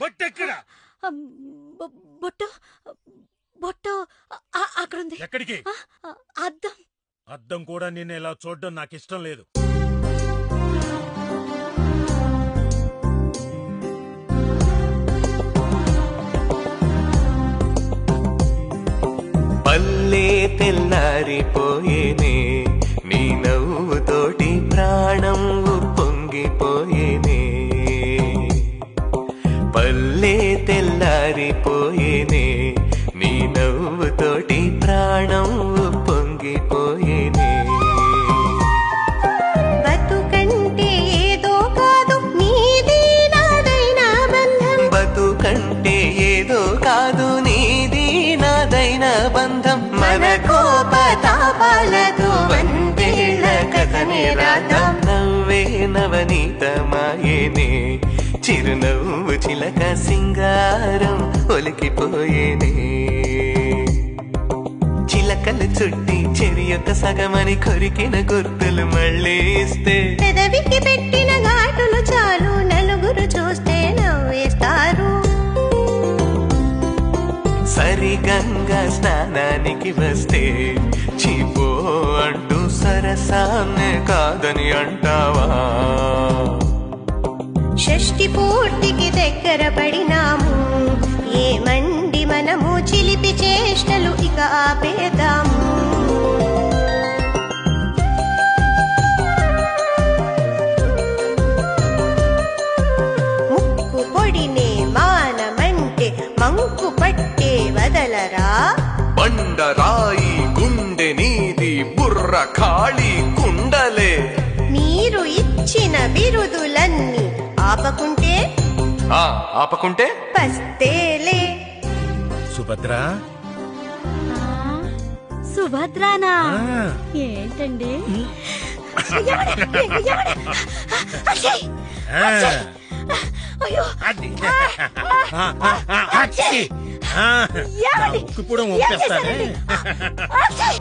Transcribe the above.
బొట్టెక్కడ బొట్టు బొట్టు అక్కడుంది ఎక్కడికి? అద్దం. అద్దం కూడా నిన్ను ఇలా చూడడం నాకు ఇష్టం లేదు. పల్లె తెల్లారిపోయేనే పల్లె తెల్లారిపోయేనే నీ నవ్వుతోటి ప్రాణం పొంగిపోయేనే. బతుకంటే ఏదో కాదు నీది నాదైనా బంధం. బతుకంటే ఏదో కాదు నీది నాదైన బంధం. మన కోపతాపాలతో వందేళ్ళ కథనే రాద్దాం. నవ్వే నవనీతమాయేనే. చిరునవ్వు చిలక సింగారం ఒలికిపోయేనే. చిలకలు చుట్టి చెరి యొక్క సగమని కొరికిన గుర్తులు మళ్ళీ ఇస్తే పెదవికి పెట్టిన ఘాటులు చాలు నలుగురు చూస్తే నవ్వేస్తారు. సరిగంగా స్నానానికి వస్తే చీపో అంటూ సరసాన్నే కాదని అంటావా? షష్టి పూర్తికి దగ్గర పడినాము. ఏమండి మనము చిలిపి చేష్టలు ఇక ఆపేదాము ముక్కు పొడినే మానమంటే మంకు పట్టే వదలరా? బండరాయి గుండె నీది బుర్ర ఖాళీ కుండ ఆపకుంటే? ఆ ఆపకుంటే? పస్తేలే. సుభద్ర? సుభద్రానా? ఏంటండి? ఇప్పుడు? అచ్చయ్!